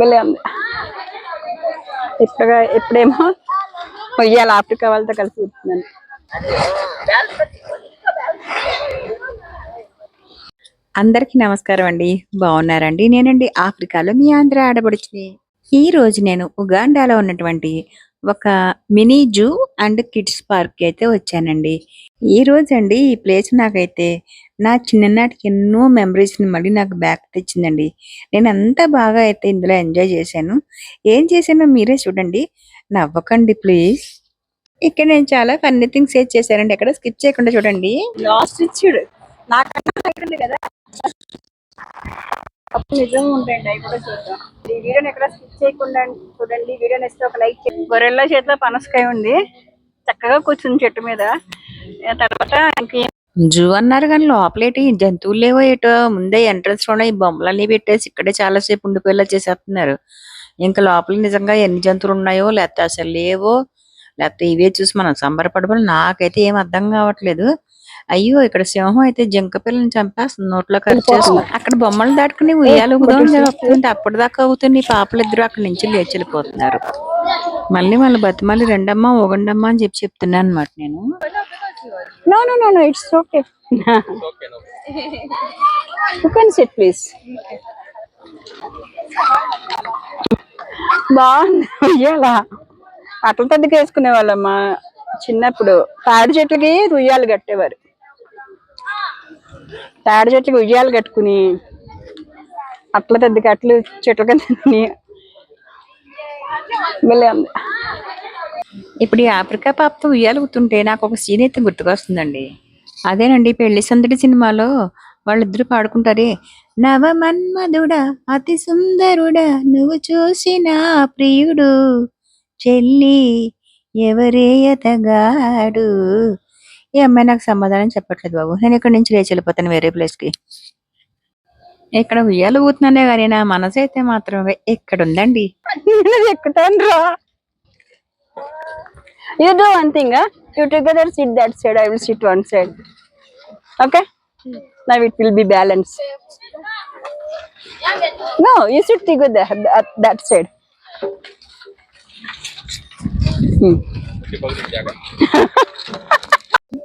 భలే ఉంది ఇప్పుడేమో ఉయ్యాల ఆఫ్రికా వాళ్ళతో కలిసి కూర్చున్నాను. అందరికీ నమస్కారం అండి. బాగున్నారండి? నేనండి ఆఫ్రికాలో మీ ఆంధ్ర ఆడబడుచుని ఈ రోజు నేను ఉగాండాలో ఉన్నటువంటి ఒక mini zoo and kids park అయితే వచ్చానండి. ఈ రోజు అండి ఈ ప్లేస్ నాకైతే నా చిన్ననాటికి ఎన్నో మెమరీస్ని మళ్ళీ నాకు బ్యాక్ తెచ్చిందండి. నేను అంత బాగా అయితే ఇందులో ఎంజాయ్ చేశాను. ఏం చేశానో మీరే చూడండి. నవ్వకండి ప్లీజ్ ఇక్కడ నేను చాలా ఫన్నీ థింగ్స్ ఏది చేశానండి. ఎక్కడ స్కిప్ చేయకుండా చూడండి. లాస్ట్ చూడు. నాకన్నా కదా. అప్పుడు నిజంగా ఉంటాయండి అవి కూడా చూద్దాం. ఈ వీడియోని ఎక్కడ స్కిప్ చేయకుండా చూడండి. వీడియో నెక్స్ట్ ఒక లైక్ చేయండి. గొర్రెల చేతిలో పనసకాయ ఉంది. చక్కగా కూర్చుంది చెట్టు మీద. తర్వాత ఇంకేం? జూ అన్నారు కానీ లోపలేటి జంతువులు లేవో ఏటో ముందే ఎంట్రన్స్లోనే ఈ బొమ్మలన్నీ పెట్టేసి ఇక్కడే చాలా సేపు ఉండిపోయేలా చేసేస్తున్నారు. ఇంకా లోపల నిజంగా ఎన్ని జంతువులు ఉన్నాయో లేకపోతే అసలు లేవో లేకపోతే ఇవే చూసి మనం సంబరపడబోలు నాకైతే ఏం అర్థం కావట్లేదు. అయ్యో ఇక్కడ సింహం అయితే జింక పిల్లని చంపేస్తుంది నోట్లో ఖర్చేస్తుంది అక్కడ బొమ్మలు దాటుకుని ఉయ్యాలు వస్తుంటే అప్పటిదాకా అవుతుంది పాపలు ఇద్దరు అక్కడి నుంచి లేచి వెళ్ళిపోతున్నారు. మళ్ళీ మళ్ళీ బతిమల్లి రెండమ్మా ఒకటమ్మా అని చెప్పి చెప్తున్నాను అనమాట నేను. No no no no it's okay you can sit please బాగుంది. ఉయ్యాల. అట్ల తద్దికి వేసుకునే వాళ్ళమ్మా చిన్నప్పుడు తాడి చెట్లకి ఉయ్యాలు కట్టేవారు. తాడి చెట్లకి ఉయ్యాలు కట్టుకుని అట్ల పెద్ద కట్లు చెట్ల కింద ఉంది ఇప్పుడు ఈ ఆఫ్రికా పాపతో ఉయ్యాలుగుతుంటే నాకు ఒక సీన్ అయితే గుర్తుకొస్తుందండి. అదేనండి పెళ్ళి సందడి సినిమాలో వాళ్ళిద్దరు పాడుకుంటారే నవ మన్మధుడా అతి సుందరుడా నువ్వు చూసిన ప్రియుడు చెల్లి ఎవరే ఎతగాడు ఈ అమ్మాయి నాకు సమాధానం చెప్పట్లేదు బాబు. నేను ఇక్కడ నుంచి లేచి వెళ్ళిపోతాను వేరే ప్లేస్కి ఇక్కడ ఉయ్యాలు ఊతున్నానే కానీ నా మనసు అయితే మాత్రం ఇక్కడ ఉందండి నేను ఎక్కుతాను రా. You do one thing you together sit that side I will sit one side okay now it will be balance no you sit together that side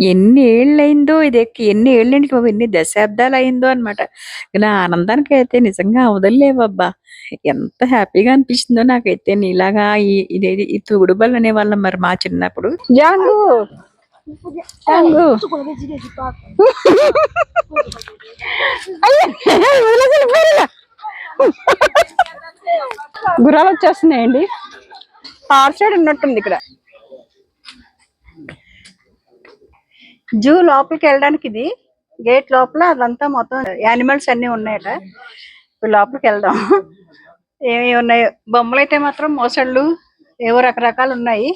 ఎన్ని ఏళ్ళైందో ఇది ఎక్కి ఎన్ని ఏళ్ళండి బాబు ఎన్ని దశాబ్దాలు అయిందో అనమాట నా ఆనందానికి అయితే నిజంగా అవదలేవబ్బా ఎంత హ్యాపీగా అనిపిస్తుందో నాకైతే నీలాగా ఈ ఇదేది ఈ తుగుడుబల్ అనే వాళ్ళం మరి మా చిన్నప్పుడు. జాంగు! జాంగు. గుర్రాలు వచ్చేస్తున్నాయండి. ఆర్ సైడ్ ఉన్నట్టుంది ఇక్కడ. జూ లోపలికి వెళ్ళడానికి ఇది. గేట్ లోపల అదంతా మొత్తం యానిమల్స్ అన్ని ఉన్నాయట. ఇప్పుడు లోపలికి వెళ్దాం. ఏమేమి ఉన్నాయి. బొమ్మలు అయితే మాత్రం మోసళ్ళు ఏవో రకరకాలు ఉన్నాయి.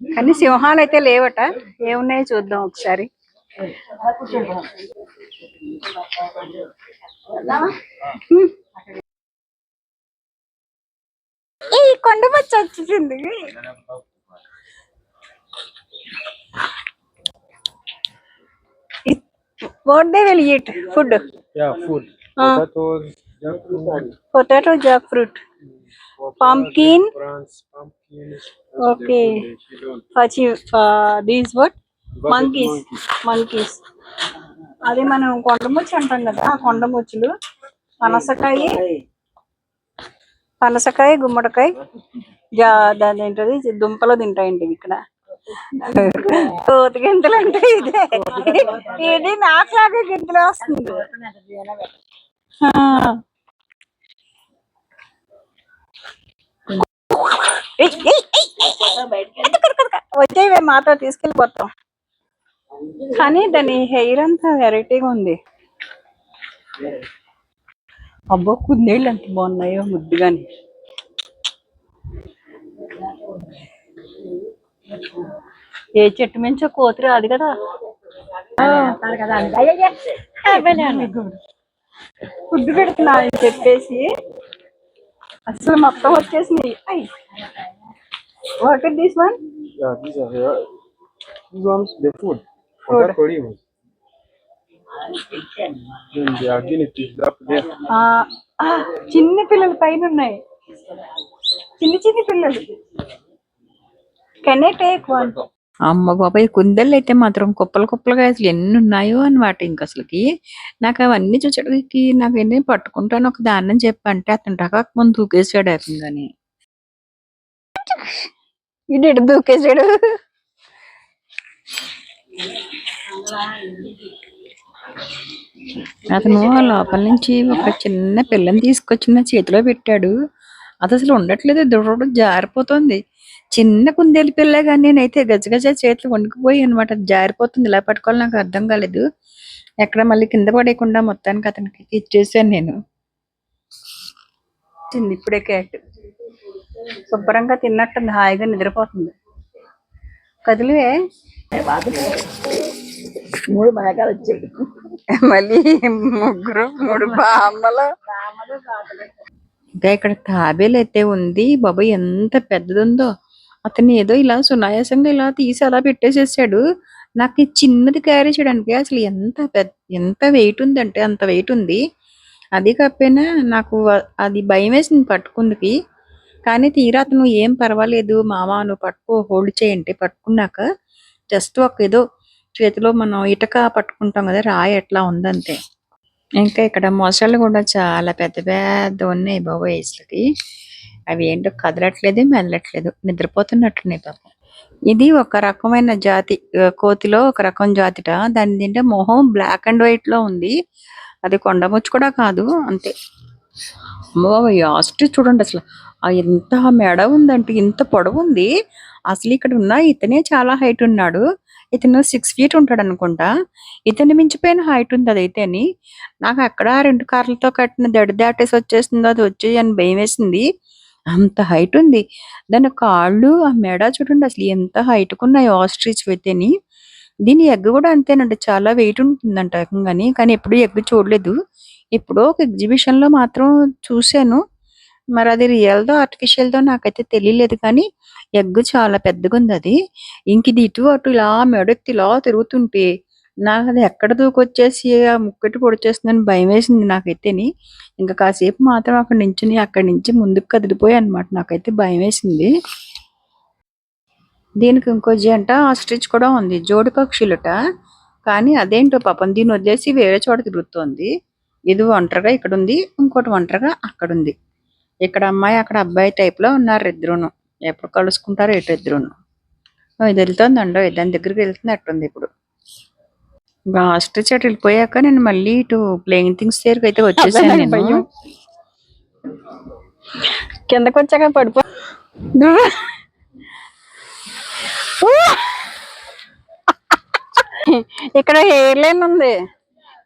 కానీ సింహాలు అయితే లేవట. ఏమున్నాయో చూద్దాం ఒకసారి. ఈ కొండ పచ్చ వచ్చింది what they will eat food Yeah, food. Ah. Potatoes, jackfruit, potato jackfruit Pumpkin. prawns, pumpkins. Okay పచ్చి దీస్ వాట్ మంకీస్ మంకీస్ అది మనం కొండముచ్చి అంటాం కదా ఆ కొండముచ్చులు. పనసకాయ. పనసకాయ గుమ్మడికాయ. జా దాని ఏంటది? దుంపలు తింటాయండి ఇక్కడ? కోతి గింతలు అంటే ఇదే ఇది నాకులాగే గింతలు వస్తుంది. ఆ. వచ్చేవే మాతో తీసుకెళ్ళిపోతాం. కానీ దాని హెయిర్ అంతా వెరైటీగా ఉంది. అబ్బో కుందేళ్ళు ఎంత బాగున్నాయో ముద్దుగాని. ఏ చెట్టు మించో కోతురు అది కదా. ఫుడ్ పెడుతున్నా అని చెప్పేసి అసలు మొత్తం వచ్చేసినాయి వాట్ ఇస్ దిస్ వన్. చిన్న పిల్లల పైన ఉన్నాయి. చిన్ని చిన్ని పిల్లలు. కెన్ ఐ టేక్ వన్ అమ్మ బాబాయ్ కుందళ్ళు అయితే మాత్రం కుప్పలు కుప్పలుగా అసలు ఎన్ని ఉన్నాయో అన్నమాట ఇంక అసలుకి. నాకు అవన్నీ చూసేటికి నాకు ఎన్ని పట్టుకుంటాను ఒక దాన్ని చెప్పి అంటే అతను టకాక్ ముందు దూకేసాడు ఏకంగాని ఇటు దూకేసాడు అతను లోపల నుంచి ఒక చిన్న పిల్లని తీసుకొచ్చి నా చేతిలో పెట్టాడు. అది అసలు ఉండట్లేదు దొరకడం జారిపోతుంది. చిన్న కుందేలు పిల్ల కానీ నేనైతే గజగజ చేతులు వండుకుపోయి అనమాట జారిపోతుంది. ఇలా పట్టుకోవాలి నాకు అర్థం కాలేదు. ఎక్కడ మళ్ళీ కింద పడేయకుండా మొత్తానికి అతనికి ఇచ్చేసాను నేను. తింది ఇప్పుడే క్యాట్ శుభ్రంగా తిన్నట్టుంది. హాయిగా నిద్రపోతుంది. కదిలివే. మూడు మేఘాలు వచ్చాయి. మళ్ళీ ముగ్గురు మూడు బామ్మలు. ఇంకా ఇక్కడ తాబేలు అయితే ఉంది. బాబాయ్ ఎంత పెద్దదుందో. అతను ఏదో ఇలా సునాయాసంగా ఇలా తీసి అలా పెట్టేసేసాడు. నాకు ఈ చిన్నది క్యారీ చేయడానికి అసలు ఎంత పెద్ద ఎంత వెయిట్ ఉందంటే అంత వెయిట్ ఉంది. అది కాకపోయినా నాకు అది భయం వేసింది పట్టుకుందికి. కానీ తీరా అతను ఏం పర్వాలేదు మామ నువ్వు పట్టుకో హోల్డ్ చేయండి పట్టుకున్నాక జస్ట్ ఒక ఏదో చేతిలో మనం ఇటక పట్టుకుంటాం కదా రాయి ఎట్లా ఉందంతే. ఇంకా ఇక్కడ మొసళ్ళు కూడా చాలా పెద్ద పెద్ద ఉన్నాయి బాబోయ్ అసలుకి అవి ఏంటో కదలట్లేదు మెదలట్లేదు. నిద్రపోతున్నట్టున్నాయి పాపం. ఇది ఒక రకమైన జాతి కోతిలో ఒక రకం జాతిట. దాని తింటే మొహం బ్లాక్ అండ్ వైట్లో ఉంది. అది కొండముచ్చు కూడా కాదు అంతే. ఆస్ట్ చూడండి అసలు. ఆ ఎంత మెడ ఉందంటే ఇంత పొడవు ఉంది. అసలు ఇక్కడ ఉన్న ఇతనే చాలా హైట్ ఉన్నాడు. ఇతను సిక్స్ ఫీట్ ఉంటాడు అనుకుంటా. ఇతని మించిపోయిన హైట్ ఉంది అదైతేని నాకు అక్కడ రెండు కార్లతో కట్టిన దడి దాటేసి వచ్చేసిందో అది వచ్చేయని అని భయం వేసింది. అంత హైట్ ఉంది. దాని కాళ్ళు ఆ మెడ చూడండి అసలు ఎంత హైట్ ఉన్నాయి ఆస్ట్రిచ్ అయితేని దీని ఎగ్ కూడా అంతేనండి చాలా వెయిట్ ఉంటుందంట ఏకంగాని కానీ ఎప్పుడు ఎగ్ చూడలేదు. ఎప్పుడో ఒక ఎగ్జిబిషన్లో మాత్రం చూశాను. మరి అది రియల్ దో ఆర్టిఫిషియల్ దో నాకైతే తెలియలేదు కానీ ఎగ్ చాలా పెద్దగా ఉంది అది. ఇంక ఇది ఇటు అటు ఇలా మెడెత్తి ఇలా తిరుగుతుంటే నాకు అది ఎక్కడ దూకొచ్చేసి ఆ ముక్కటి పొడిచేస్తుందని భయం వేసింది నాకైతేని. ఇంకా కాసేపు మాత్రం అక్కడ నించుని అక్కడి నుంచి ముందుకు కదిలిపోయి అనమాట నాకైతే భయం వేసింది దీనికి ఇంకో జంట ఆస్ట్రిచ్ కూడా ఉంది. జోడి పక్షులట. కానీ అదేంటో పాపం దీన్ని వదిలేసి వేరే చోట తిరుగుతోంది. ఇది ఒంటరిగా ఇక్కడ ఉంది ఇంకోటి ఒంటరిగా అక్కడ ఉంది ఇక్కడ అమ్మాయి అక్కడ అబ్బాయి టైప్లో ఉన్నారు ఇద్దరును. ఎప్పుడు కలుసుకుంటారో ఎటు ఇద్దరును. ఇది వెళ్తుందండో దాని దగ్గరికి వెళ్తున్నట్టుంది ఇప్పుడు. ఆస్ట్రిచ్ అటు వెళ్ళిపోయాక నేను మళ్ళీ ఇటు ప్లేయింగ్ థింగ్స్ దగ్గరికి అయితే వచ్చేసాను నేను. కిందకు వచ్చాక పడిపో ఇక్కడ హెయిర్ లైన్ ఉంది.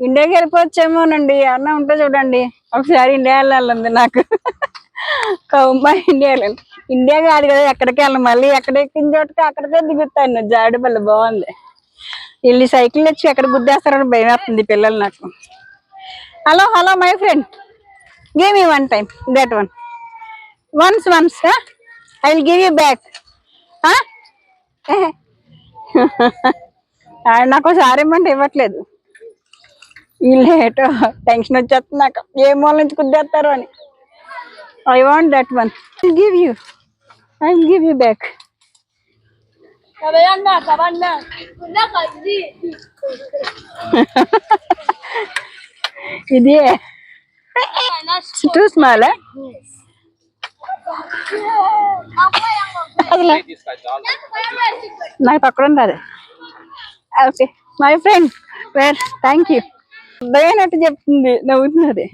ఇండియాకి వెళ్ళిపోవచ్చేమోనండి. అన్న ఉంటే చూడండి. ఒకసారి ఇండియా వెళ్ళాలంది నాకు. కౌంబా ఇండియా వెళ్ళాలి. ఇండియా కాదు కదా ఎక్కడికి వెళ్ళాలి? మళ్ళీ ఎక్కడ ఎక్కిన చోటకి అక్కడికే దిగుతాను. జాడిపల్లి బాగుంది. వీళ్ళు సైకిల్ వచ్చి ఎక్కడ గుద్దేస్తారని భయం వేస్తుంది పిల్లలు నాకు. Hello hello my friend. Give you one time that one once once I will give you back నాకు ఒకసారి ఇమ్మంటే ఇవ్వట్లేదు. వీళ్ళు ఏటో టెన్షన్ వచ్చేస్తుంది నాకు. ఏ మూల నుంచి కుద్దేస్తారు అని. I want that one I give you I will give you back ఇది టూ స్మాల్ నాకు పక్కన అది okay. My friend where thank you అర్థమైనట్టు చెప్తుంది నవ్వుతున్నది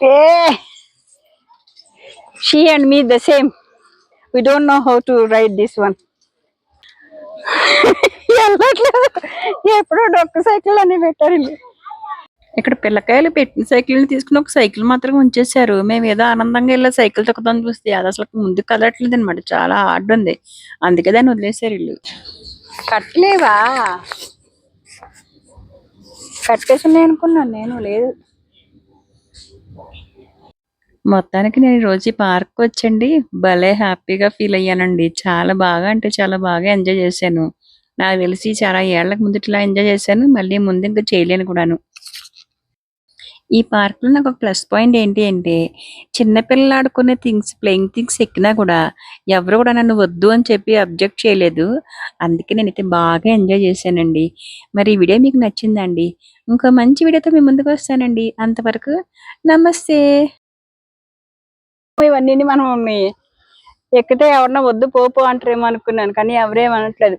a she and me the same we don't know how to ride this one వెళ్ళట్లేదు ఎప్పుడో డొక్క cycle అని పెట్టారు. ఇక్కడ పిల్లకాయలు పెట్టిన సైకిల్ తీసుకుని ఒక సైకిల్ మాత్రం ఉంచేశారు. మేము ఏదో ఆనందంగా వెళ్ళి సైకిల్ తొక్కుదాం చూస్తే అది అసలు ముందుకు కదలట్లేదు అనమాట చాలా హార్డ్ ఉంది. అందుకే దాన్ని వదిలేశారు వీళ్ళు కట్టలేవా? కట్టేసి అనుకున్నాను నేను. లేదు. మొత్తానికి నేను ఈరోజు రోజు పార్క్ వచ్చండి. భలే హ్యాపీగా ఫీల్ అయ్యానండి. చాలా బాగా అంటే చాలా బాగా ఎంజాయ్ చేశాను. నాకు తెలిసి చాలా ఏళ్ళకు ముందు ఇట్లా ఎంజాయ్ చేశాను. మళ్ళీ ముందు ఇంకా చేయలేను కూడాను. ఈ పార్క్లో నాకు ఒక ప్లస్ పాయింట్ ఏంటి అంటే చిన్నపిల్లలు ఆడుకునే థింగ్స్ ప్లేయింగ్ థింగ్స్ ఎక్కినా కూడా ఎవరు కూడా నన్ను వద్దు అని చెప్పి అబ్జెక్ట్ చేయలేదు. అందుకే నేనైతే బాగా ఎంజాయ్ చేశానండి. మరి ఈ వీడియో మీకు నచ్చిందండి? ఇంకో మంచి వీడియోతో మీ ముందుకు వస్తానండి. అంతవరకు నమస్తే. ఇవన్నీ మనం ఎక్కితే ఎవరన్నా వద్దు పోపు అంటారేమో అనుకున్నాను కానీ ఎవరేమనట్లేదు